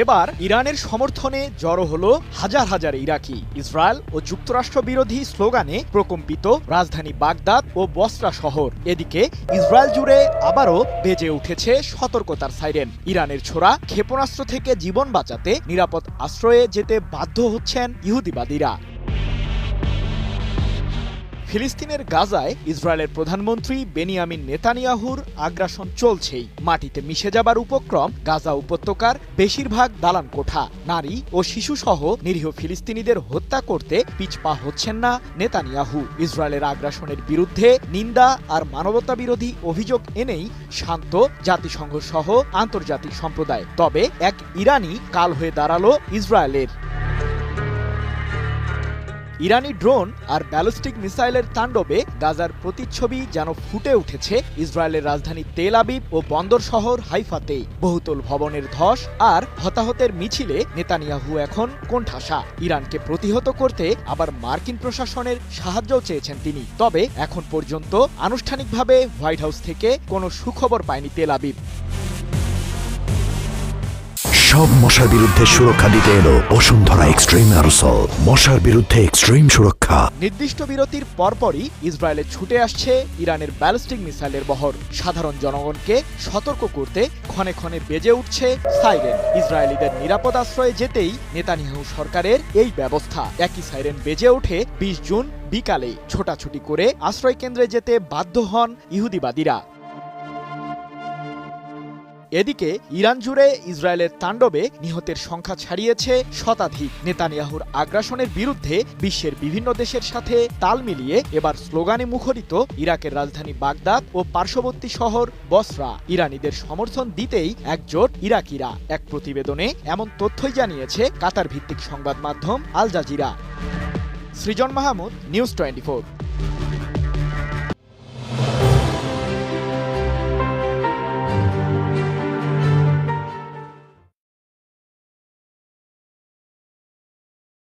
এবার ইরানের সমর্থনে জড়ো হলো হাজার হাজার ইরাকি। ইসরায়েল ও যুক্তরাষ্ট্র বিরোধী স্লোগানে প্রকম্পিত রাজধানী বাগদাদ ও বসরা শহর। এদিকে ইসরায়েল জুড়ে আবারও বেজে উঠেছে সতর্কতার সাইরেন। ইরানের ছোড়া ক্ষেপণাস্ত্র থেকে জীবন বাঁচাতে নিরাপদ আশ্রয়ে যেতে বাধ্য হচ্ছেন ইহুদিবাদীরা। ফিলিস্তিনের গাজায় ইসরায়েলের প্রধানমন্ত্রী বেনিয়ামিন নেতানিয়াহুর আগ্রাসন চলছেই। মাটিতে মিশে যাবার উপক্রম, গাজা উপত্যকার বেশিরভাগ দালান কোঠা, নারী ও শিশুসহ নিরীহ ফিলিস্তিনিদের হত্যা করতে পিছপা হচ্ছেন না নেতানিয়াহু। ইসরায়েলের আগ্রাসনের বিরুদ্ধে নিন্দা আর মানবতা বিরোধী অভিযোগ এনেই শান্ত জাতিসংঘ সহ আন্তর্জাতিক সম্প্রদায়। তবে এক ইরানি কাল হয়ে দাঁড়াল ইসরায়েলের। ইরানি ড্রোন আর ব্যালিস্টিক মিসাইলের তাণ্ডবে গাজার প্রতিচ্ছবি যেন ফুটে উঠেছে ইসরায়েলের রাজধানী তেল আবিব ও বন্দর শহর হাইফাতে। বহুতল ভবনের ধস আর হতাহতের মিছিলে নেতানিয়াহু এখন কোণঠাসা। ইরানকে প্রতিহত করতে আবার মার্কিন প্রশাসনের সাহায্যও চেয়েছেন তিনি। তবে এখন পর্যন্ত আনুষ্ঠানিকভাবে হোয়াইট হাউস থেকে কোনো সুখবর পায়নি তেল আবিব। সব মশার বিরুদ্ধে সুরক্ষা দিতে এলো বসুন্ধরা এক্সট্রিম অ্যারোসল। মশার বিরুদ্ধে এক্সট্রিম সুরক্ষা। নির্দিষ্ট বিরতির পরপরই ইসরায়েলে ছুটে আসছে ইরানের ব্যালিস্টিক মিসাইলের বহর। সাধারণ জনগণকে সতর্ক করতে ক্ষণে ক্ষণে বেজে উঠছে সাইরেন। ইসরায়েলিদের নিরাপদ আশ্রয়ে যেতেই নেতানিয়াহু সরকারের এই ব্যবস্থা। একই সাইরেন বেজে ওঠে বিশ জুন বিকালে ছোটাছুটি করে আশ্রয় কেন্দ্রে যেতে বাধ্য হন ইহুদিবাদীরা। এদিকে ইরান জুড়ে ইসরায়েলের তাণ্ডবে নিহতের সংখ্যা ছাড়িয়েছে শতাধিক। নেতানিয়াহুর আগ্রাসনের বিরুদ্ধে বিশ্বের বিভিন্ন দেশের সাথে তাল মিলিয়ে এবার স্লোগানে মুখরিত ইরাকের রাজধানী বাগদাদ ও পার্শ্ববর্তী শহর বসরা। ইরানিদের সমর্থন দিতেই একজোট ইরাকিরা এক প্রতিবেদনে এমন তথ্যই জানিয়েছে কাতার ভিত্তিক সংবাদ মাধ্যম Al Jazeera. Srijan Mahmud, news twenty